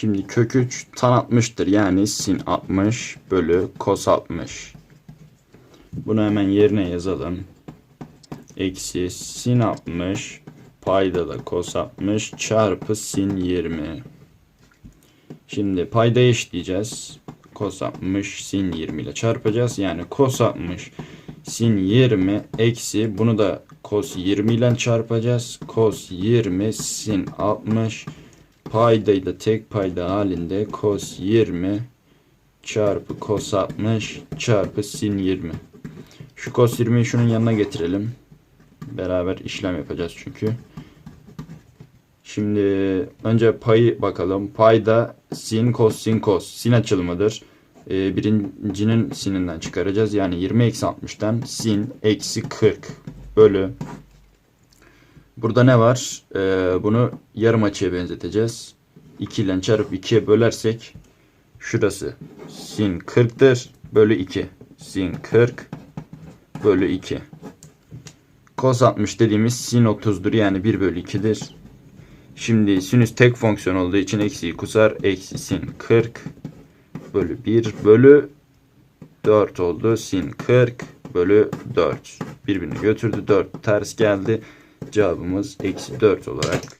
Şimdi kök 3 tan 60'tır. Yani sin 60 bölü kos 60. Bunu hemen yerine yazalım. Eksi sin 60 payda da kos 60 çarpı sin 20. Şimdi payda eşitleyeceğiz. Kos 60 sin 20 ile çarpacağız. Yani kos 60 sin 20 eksi bunu da kos 20 ile çarpacağız. Kos 20 sin 60 paydayı da tek payda halinde kos 20 çarpı kos 60 çarpı sin 20. Şu kos 20'yi şunun yanına getirelim. Beraber işlem yapacağız çünkü. Şimdi önce payı bakalım. Payda sin kos sin kos. Sin açılımıdır. Ee, birincinin sininden çıkaracağız. Yani 20 eksi 60'tan sin eksi 40 bölü. Burada ne var? Ee, bunu yarım açıya benzeteceğiz. 2 ile çarpıp 2'ye bölersek şurası sin 40'tır bölü 2. Sin 40 bölü 2. Kos 60 dediğimiz sin 30'dur yani 1 bölü 2'dir. Şimdi sinüs tek fonksiyon olduğu için eksiyi kusar. Eksi sin 40 bölü 1 bölü 4 oldu. Sin 40 bölü 4. Birbirini götürdü. 4 ters geldi. Cevabımız eksi 4 olarak